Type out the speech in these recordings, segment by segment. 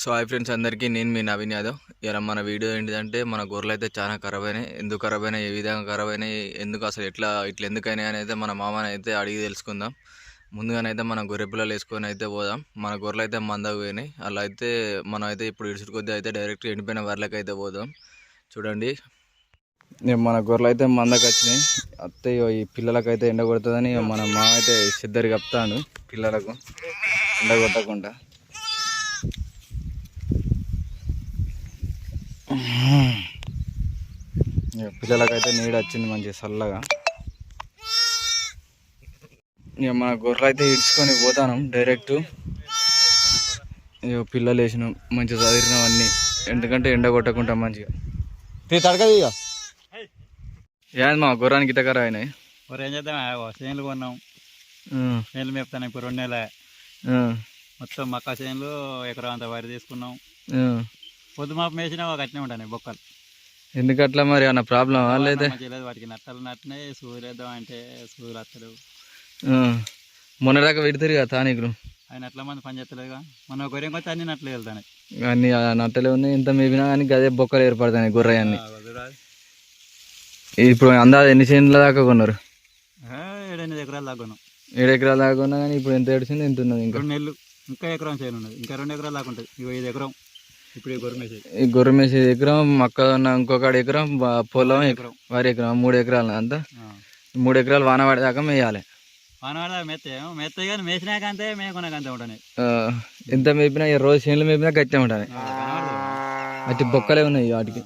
So hi friends అందరికీ నేను మీ నవీన్ యాదవ్. ఇలా మన వీడియో ఏంటిదంటే మన గొర్రెలు అయితే చాలా ఖరాబ్ అయినాయి. ఎందుకు ఖరాబ్ అయినాయి? ఏ విధంగా ఖరాబ్ అయినాయి? ఎందుకు అసలు ఎట్లా ఇట్లా ఎందుకైనాయి అని అయితే మన మామని అయితే అడిగి తెలుసుకుందాం. ముందుగానైతే మన గొర్రె పిల్లలు వేసుకొని అయితే పోదాం. మన గొర్రెలు అయితే మందకు పోయినాయి. అలా అయితే మనం అయితే ఇప్పుడు ఇడుచుడు కొద్దీ అయితే డైరెక్ట్ ఎండిపోయిన వరలకు అయితే పోదాం. చూడండి. మన గొర్రెలు అయితే మందకు వచ్చినాయి. అత్తయ్య ఈ పిల్లలకు అయితే ఎండ కొడుతుందని మన మామ అయితే సిద్ధరి కప్తాడు పిల్లలకు. ఎండ కొట్టకుండా పిల్లలకైతే నీడ వచ్చింది మంచిగా చల్లగా. ఇక మన గొర్రెలు అయితే ఇడ్చుకొని పోతాను డైరెక్ట్ ఇక పిల్లలు వేసిన మంచిగా చదివినవన్నీ ఎందుకంటే ఎండ కొట్టకుండా మంచిగా. తడకది ఇక ఏది మా గుర్రానికి ఇటకర అయినాయి? మరి ఏం చేద్దాం? చేనులు కొన్నాం. చేనులు మేపుతాను ఇప్పుడు రెండు నెలల. మొత్తం మక్క చేనులు ఎకరం అంత వరి తీసుకున్నాం. పొద్దు మాపు మేసినా ఒక అట్నే ఉంటాయి బొక్కలు. ఎందుకట్లా మరి? అన్న ప్రాబ్లం లేదా? వాటికి నట్టలు నట్టినాయి సూదులు వేద్దాం అంటే సూదులు వస్తలేవు మొన్న దాకా పెడతారు కదా తానీకులు? ఆయన అట్లా మంది పని చేస్తలేదుగా మన గొర్రెం కొట్టి అన్ని నట్లు వెళ్తాయి అన్ని నట్టలే ఉన్నాయి ఎంత మేపినా కానీ గదే బొక్కలు ఏర్పడతాయి గొర్రె అన్ని ఇప్పుడు అందాజ ఎన్ని చేనుల దాకా కొన్నారు? ఏడెనిమిది ఎకరాలు దాకా కొన్నాం. ఏడు ఎకరాల దాకా కొన్నా కానీ ఇప్పుడు ఎంత ఏడిచింది ఎంత ఉన్నది ఇంకా? రెండు నెలలు ఇంకా ఎకరం ఉన్నది ఇంకా రెండు ఎకరాలు దాకా ఉంటుంది ఇక ఐదు ఎకరం. ఈ గొర్రె మేసి ఎకరం మక్క ఉన్న ఇంకొక ఎకరం పొలం ఎకరం వరి ఎకరం మూడు ఎకరాలు అంతా. మూడు ఎకరాలు వాన పడేదాకా మేయాలి. వానవాడ మెత్తే మెత్త కానీ మేసినాక అంతే మేకొనాక అంతే ఉంటాయి. ఆ, ఎంత మేపినా ఈ రోజు చేనులు మేపినా గట్టే ఉంటుంది అట్టి బొక్కలే ఉన్నాయి వాటికి.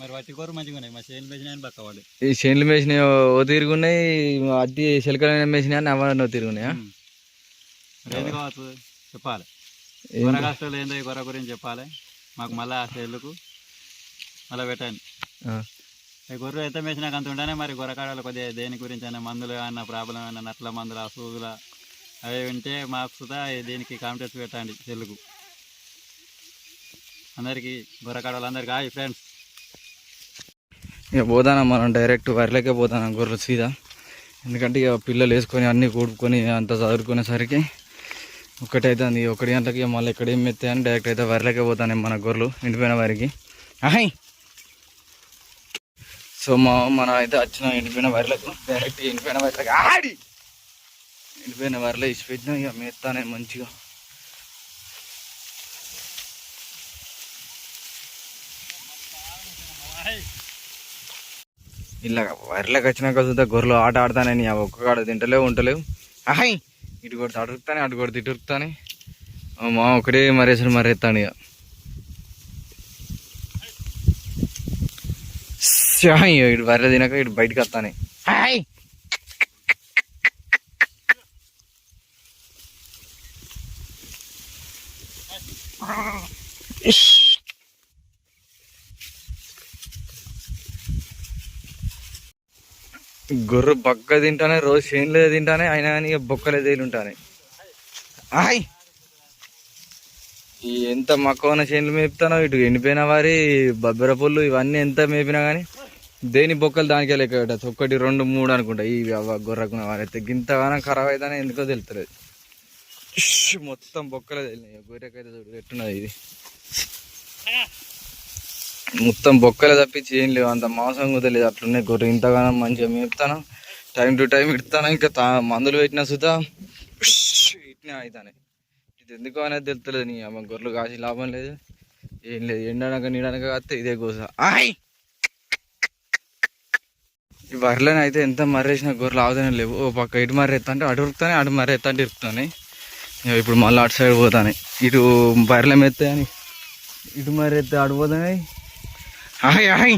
మేసిన ఈ చేనులు మేసినాయి ఓ తిరుగున్నాయి అట్టి చిలకలు మేసినాయి అని అవ్వ తిరుగున్నాయా చెప్పాలి. గురించి చెప్పాలి. మాకు మళ్ళీ ఆ చేళ్ళకు మళ్ళీ పెట్టండి. గొర్రె ఎంత మేసినాక అంత ఉంటేనే మరి గొర్రె కాడలు కొద్దిగా దేని గురించి అయినా మందులు ఏమన్నా ప్రాబ్లం ఏమన్నా నట్ల మందులు ఆ సూదుల అవి ఉంటే మాకు సుతా దీనికి కాంపిటెన్స్ పెట్టండి చెల్లుకు అందరికీ గొర్రె కాడలు హాయ్ ఫ్రెండ్స్. ఇక పోతానా మనం డైరెక్ట్ వరిలోకే పోతాను గొర్రెలు సీదా. ఎందుకంటే ఇక పిల్లలు వేసుకొని అన్నీ కూడుకొని అంత చదువుకునేసరికి ఒకటైతే అంది ఒకటి గంటలకి మళ్ళీ ఎక్కడ ఏం మెత్తాయి అని డైరెక్ట్ అయితే వరిలోకే పోతాను మన గొర్రెలు ఎండిపోయిన వారికి. అహయ్ సో మా మన అయితే వచ్చిన ఎండిపోయిన వరలకు డైరెక్ట్ ఎండిపోయిన వరలకు. ఆడి ఎండిపోయిన వరలో ఇచ్చి ఇక మెత్తానే మంచిగా. ఇలా వరలకు వచ్చినాక చూద్దా గొర్రెలు ఆట ఆడతానని ఒక్క కాడ తింటలేవు ఉంటలేవు. అహయ్ ఇటు కొడితే అడుగుతానే అటు కొడితే ఇటు ఉరుకుతానే మా ఒకటే మరేసాడు మరేస్తాను ఇక. ఇటు వరిలో తినక ఇటు బయటకు వస్తానే. హాయ్ గొర్రె బక్క తింటానే రోజు చేనులే తింటానే అయినా కానీ ఇక బొక్కలే తేలుంటానే. ఆయ్! ఈ ఎంత మక్కువన చేనులు మేపుతానో ఇటు ఎండిపోయిన వారి బబ్బెర పుల్లు ఇవన్నీ ఎంత మేపినా కానీ దేని బొక్కలు దానికే లెక్క పెట్టచ్చు ఒకటి రెండు మూడు అనుకుంటా. ఈ గొర్రెకున్న వారైతే గింతగానం ఖరాబ్ అవుతానే ఎందుకో తెలుస్తలేదు ఇష్! మొత్తం బొక్కలే తెలినాయి. గొర్రెకైతే ఎట్టున్నది ఇది. మొత్తం బొక్కలు తప్పించి ఏం లేవు. అంత మాంసం కుదలేదు అట్లున్నాయి గొర్రె. ఇంతగానం మంచిగా మేపుతాను? టైం టు టైం ఇడతాను? ఇంకా తా మందులు పెట్టిన సుతా ఇట్నే అవుతానే ఇది ఎందుకు అనేది తెలుస్తలేదు నీ అమ్మ గొర్రెలు కాసి లాభం లేదు. ఏం లేదు. ఎండనక నీడనక కాస్తే ఇదే కోస ఆయ్! ఈ బర్రెలను అయితే ఎంత మర్రేసిన గొర్రెలు ఆవుతానే లేవు. ఓ పక్క ఇటు మర్రెత్తా అంటే అటు ఉరుకుతానే అటు మర్రెత్తా అంటే ఇరుకుతానే. ఇక ఇప్పుడు మళ్ళీ అటు సైడ్ పోతానే. ఇటు బర్రెలు మెత్తాయి ఇటు మర్రెత్తే అటు పోతాయి హాయ్ హాయ్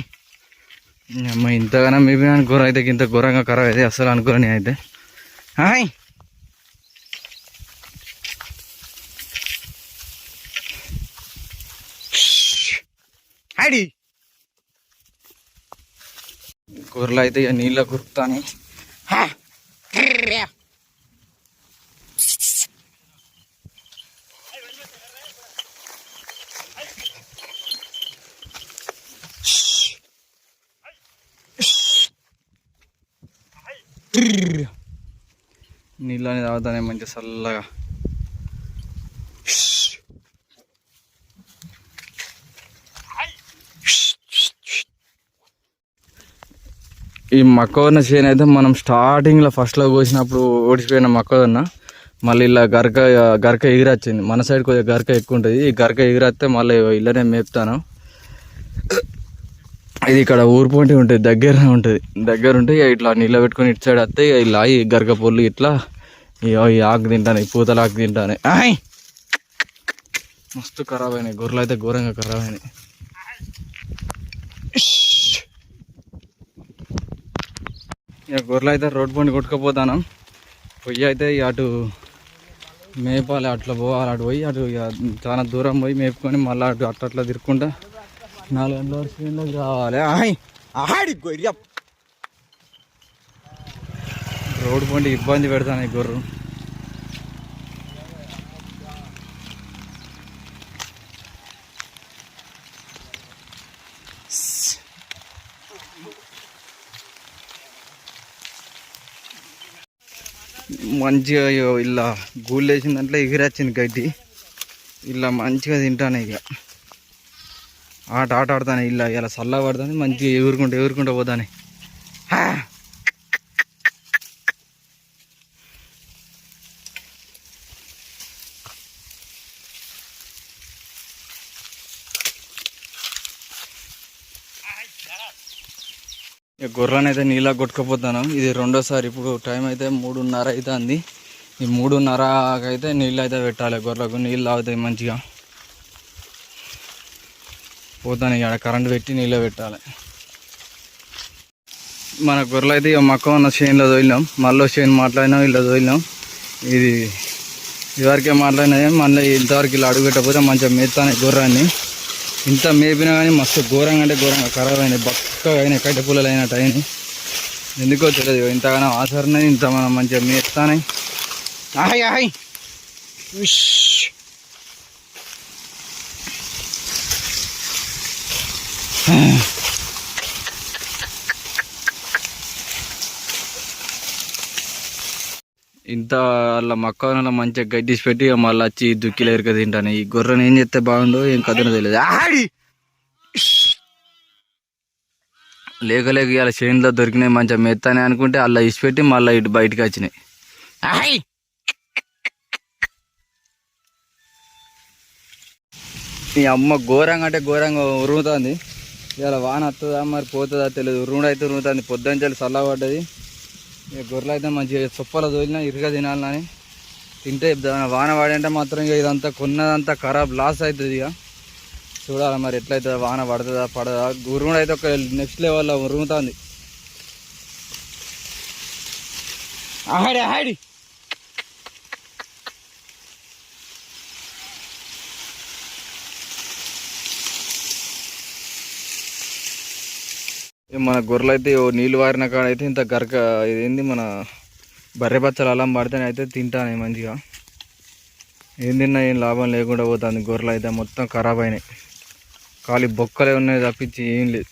అమ్మ ఇంతగానో మేబీ గొర్రె అయితే ఇంత ఘోరంగా ఖరాబ్ అయితే అసలు అనుకోని అయితే. హాయ్ హాడి గొర్రెలు అయితే ఇక నీళ్ళ కురుకుతాని నీళ్ళని తాగుతానే మంచి చల్లగా. ఈ మక్కవన్న చేను అయితే మనం స్టార్టింగ్లో ఫస్ట్లో కోసినప్పుడు ఓడిచిపోయిన మక్కవన్న మళ్ళీ ఇలా గరక గరక ఎగిరొచ్చింది. మన సైడ్ కొద్దిగా గరక ఎక్కువ ఉంటుంది. ఈ గరక ఎగిరొస్తే మళ్ళీ ఇళ్ళనే మేపుతాను. ఇది ఇక్కడ ఊరుపోంటి ఉంటుంది దగ్గర ఉంటుంది. దగ్గర ఉంటే ఇక ఇట్లా నీళ్ళ పెట్టుకొని ఇటు సైడ్ వస్తే ఇక ఇలా ఈ గరకపొల్లు ఇట్లా ఈ ఆకు తింటాను ఈ పూతలు ఆకు తింటాను. మస్తు ఖరాబ్ అయినాయి గొర్రెలు అయితే ఘోరంగా ఖరాబ్ అయినాయి. ఇక గొర్రెలు అయితే రోడ్ పండి కొట్టుకపోతాను. పొయ్యి అయితే ఇక అటు మేపాలి అట్లా పోవాలి అటు పోయి అటు ఇక చాలా దూరం పోయి మేపుకొని మళ్ళీ అటు అట్లా అట్లా తిరుక్కుంటా. నాలుగు గంటల వరకు రావాలి ఆయ్ ఆడి గొర్రె. రోడ్డు పండి ఇబ్బంది పెడతాను ఈ గొర్రె. మంచిగా ఇలా గూళ్ళు వేసిన దాంట్లో ఎగిరొచ్చింది గడ్డి. ఇలా మంచిగా తింటాను ఇక. ఆట ఆట ఆడతాను ఇలా ఇలా చల్ల పడతాను మంచిగా ఎగురుకుంటూ ఎగురుకుంటూ పోతాను. హా! ఇక గొర్రెలను అయితే నీళ్ళ కొట్టుకుపోతాను ఇది రెండోసారి ఇప్పుడు టైం అయితే మూడున్నర అవుతుంది ఈ మూడున్నరకైతే నీళ్ళు అయితే పెట్టాలి గొర్రెలకు నీళ్ళు తాగుతాయి మంచిగా. పోతాను ఇక్కడ. కరెంట్ పెట్టి నీళ్ళు పెట్టాలి. మన గొర్రెలు అయితే ఇక మక్క ఉన్న చేనులో తోలినాం. మళ్ళీ చేను మాట్లాడినాం? ఇలా తోలినాం. ఇది ఇదివరకే మాట్లాడినా మళ్ళీ ఇంతవరకు ఇలా అడుగు పెట్టకపోతే మంచిగా మేస్తాను గుర్రాన్ని ఇంత మేపినా కానీ మస్తు ఘోరంగా అంటే ఘోరంగా ఖరాబ్ అయినాయి. బక్కగా అయినాయి. కట్టె పుల్లలు అయినట్టు అయినాయి. ఎందుకో తెలియదు ఇంతగానో ఆసరణ ఇంత మనం మంచిగా మేస్తానే హాయ్ హాయ్ విష్ ఇంత అలా మక్కల మంచిగా గడ్డిసి పెట్టి ఇక మళ్ళీ వచ్చి దుక్కిలో ఎరక తింటాను. ఈ గొర్రెని ఏం చేస్తే బాగుండో ఏం కథనో తెలియదు. ఆడి! లేక లేక ఇలా చేనులో దొరికినాయి మంచిగా మెత్తానే అనుకుంటే అలా ఇసి పెట్టి మళ్ళీ ఇటు బయటకు వచ్చినాయి. ఆయ్! అమ్మ ఘోరంగా అంటే ఘోరంగా ఉరుగుతుంది ఇలా వాన వస్తుందా మరి పోతుందా తెలియదు ఉరుముడు అయితే ఉరుముతుంది పొద్దుంచాలి చల్లబడ్డది ఇక గొర్రెలు అయితే మంచిగా చొప్పలు తోలినా ఇరుగా తినాలని. తింటే వాన పడంటే మాత్రం ఇక ఇదంతా కొన్నదంతా ఖరాబ్ లాస్ అవుతుంది ఇక. చూడాలి మరి ఎట్లయితుందా వాన పడుతుందా పడదా. ఉరుముడు అయితే ఒక నెక్స్ట్ లెవెల్లో ఉరుముతుంది. ఆహాడి ఆహాడి మన గొర్రెలు అయితే నీళ్ళు వారిన కాడ అయితే ఇంత గరక ఇదేంది మన బర్రె బచ్చలు అలా పడితేనే అయితే తింటాను మంచిగా. ఏం తిన్నా ఏం లాభం లేకుండా పోతుంది గొర్రెలు అయితే మొత్తం ఖరాబ్ అయినాయి. ఖాళీ బొక్కలే ఉన్నాయి తప్పించి ఏం లేదు.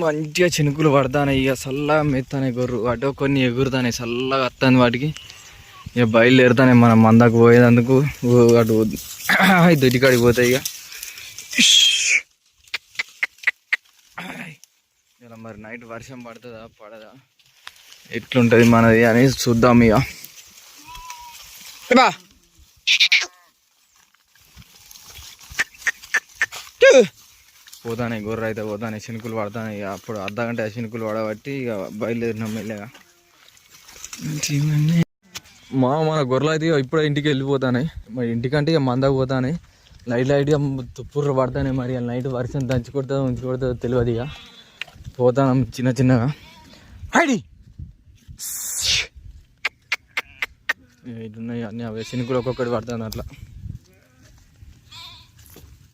మంచిగా చినుకులు పడతానే ఇక చల్లగా మెత్తానే గొర్రు. అటో కొన్ని ఎగురుతానే చల్లగా వస్తాను వాటికి. ఇక బయలుదేరుతానే మనం మందకు పోయేందుకు ఓ అటు దొడ్డికాడికి పోతాయి ఇక. ఇలా మరి నైట్ వర్షం పడుతుందా పడదా? ఎట్లుంటుంది మనది అని చూద్దాం ఇక. బా పోతానే గొర్రె అయితే పోతానే చినుకులు పడతానే ఇక అప్పుడు అర్ధ గంట చినుకులు పడబట్టి ఇక బయలుదేరినాం మెల్లగా. మా మన గొర్రెలు అయితే ఇప్పుడే ఇంటికి వెళ్ళిపోతానే. మరి ఇంటికంటే ఇక మందకు పోతానే. లైట్ లైట్గా తుప్పుర్రు పడతానే మరి నైట్ వర్షం దంచి కొడుతుందో ఉంచి కొడుతుందో తెలియదు ఇక. పోతాను చిన్న చిన్నగా. హైడి! ఇటున్నాయి అన్నీ అవే చినుకులు ఒక్కొక్కటి పడతాను అట్లా.